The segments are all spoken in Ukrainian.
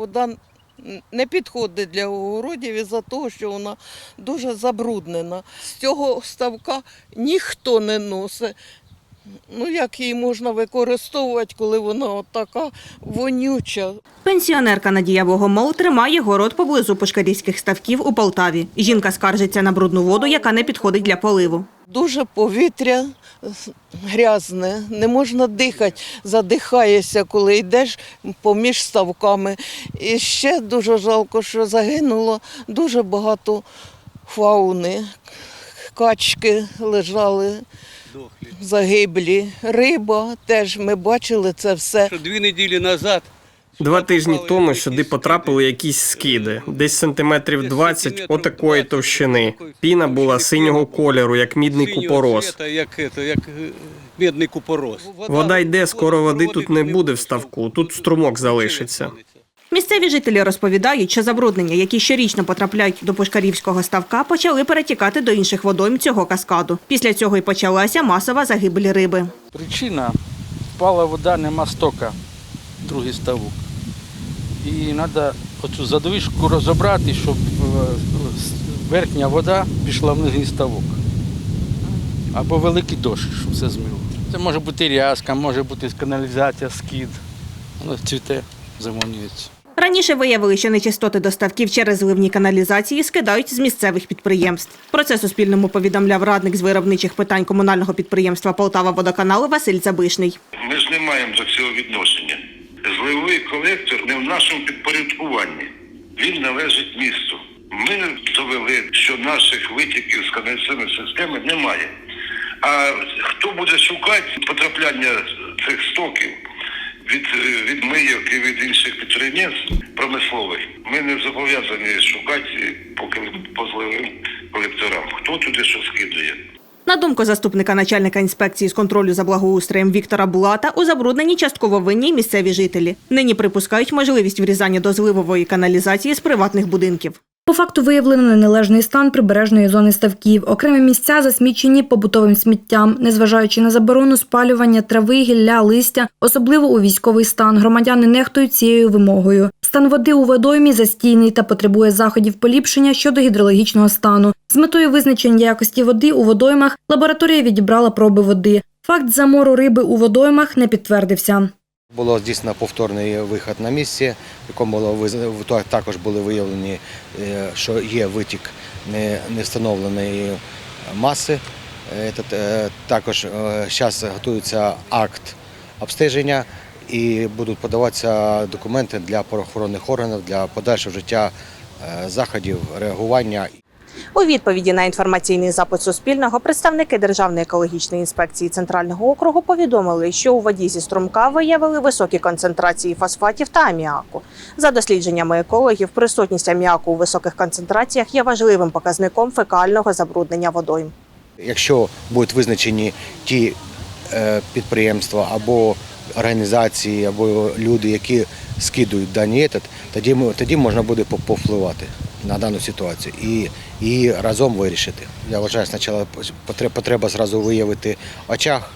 Вода не підходить для огородів із-за того, що вона дуже забруднена. З цього ставка ніхто не носить. Ну, як її можна використовувати, коли вона така вонюча? Пенсіонерка Надія Богомол тримає город поблизу пошкарівських ставків у Полтаві. Жінка скаржиться на брудну воду, яка не підходить для поливу. Дуже повітря грязне, не можна дихати, задихаєшся, коли йдеш поміж ставками. І ще дуже жалко, що загинуло дуже багато фауни. Качки лежали загиблі, риба теж ми бачили це все. що дві неділі назад. Два тижні тому сюди потрапили якісь скиди, десь сантиметрів 20 отакої товщини. Піна була синього кольору, як мідний купорос. е, медний купорос. Вода йде, скоро води тут не буде в ставку, тут струмок залишиться. Місцеві жителі розповідають, що забруднення, які щорічно потрапляють до Пушкарівського ставка, почали перетікати до інших водойм цього каскаду. Після цього й почалася масова загибель риби. Причина впала вода, нема стока, другий ставок. І треба оцю задвижку розібрати, щоб е, верхня вода пішла в нижній ставок. Або великий дощ, щоб все змило. Це може бути рязка, може бути каналізація, скид. Воно цвіте, замонюється. Раніше виявили, що нечистоти до ставків через зливні каналізації скидають з місцевих підприємств. Про це Суспільному повідомляв радник з виробничих питань комунального підприємства Полтава водоканалу Василь Забишний. Ми ж не маємо до цього відношення. Зливовий колектор не в нашому підпорядкуванні. Він належить місту. Ми довели, що наших витіків з каналізаційної системи немає. А хто буде шукати потрапляння цих стоків від, е, від мийок і від інших підприємств промислових? Ми не зобов'язані шукати поки по зливовим колекторам. Хто туди що скидує? На думку заступника начальника інспекції з контролю за благоустроєм Віктора Булата, у забрудненні частково винні місцеві жителі. Нині припускають можливість врізання до зливової каналізації з приватних будинків. По факту виявлено неналежний стан прибережної зони ставків. Окремі місця засмічені побутовим сміттям, незважаючи на заборону спалювання трави, гілля, листя, особливо у військовий стан. Громадяни нехтують цією вимогою. Стан води у водоймі застійний та потребує заходів поліпшення щодо гідрологічного стану. З метою визначення якості води у водоймах лабораторія відібрала проби води. Факт замору риби у водоймах не підтвердився. Було здійснено повторний виход на місці, в якому було також були виявлені, е, що є витік не- не маси. Е, е, Також зараз готується акт обстеження і будуть подаватися документи для правоохоронних органів для подальшого життя заходів реагування У відповіді на інформаційний запит Суспільного представники Державної екологічної інспекції Центрального округу повідомили, що у воді зі струмка виявили високі концентрації фосфатів та аміаку. За дослідженнями екологів, присутність аміаку у високих концентраціях є важливим показником фекального забруднення водойм. Якщо будуть визначені ті е, підприємства або організації, або люди, які скидують дані етат, тоді тоді можна буде по- повпливати на дану ситуацію і, і разом вирішити. Я вважаю, спочатку потреба, зразу виявити очах,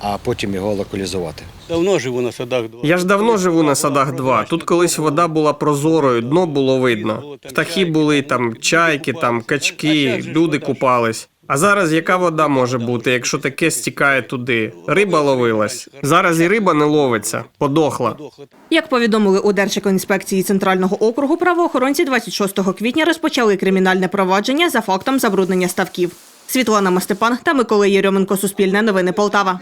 а потім його локалізувати. Давно живу на садах 2. Я ж давно живу на садах 2. Тут колись вода була прозорою, дно було видно. Птахи були там, чайки, там, качки, люди купались. А зараз яка вода може бути, якщо таке стікає туди? Риба ловилась. Зараз і риба не ловиться, подохла. Як повідомили у Держекоінспекції Центрального округу, правоохоронці 26 квітня розпочали кримінальне провадження за фактом забруднення ставків. Світлана Мастепан та Микола Єрьоменко. Суспільне новини Полтава.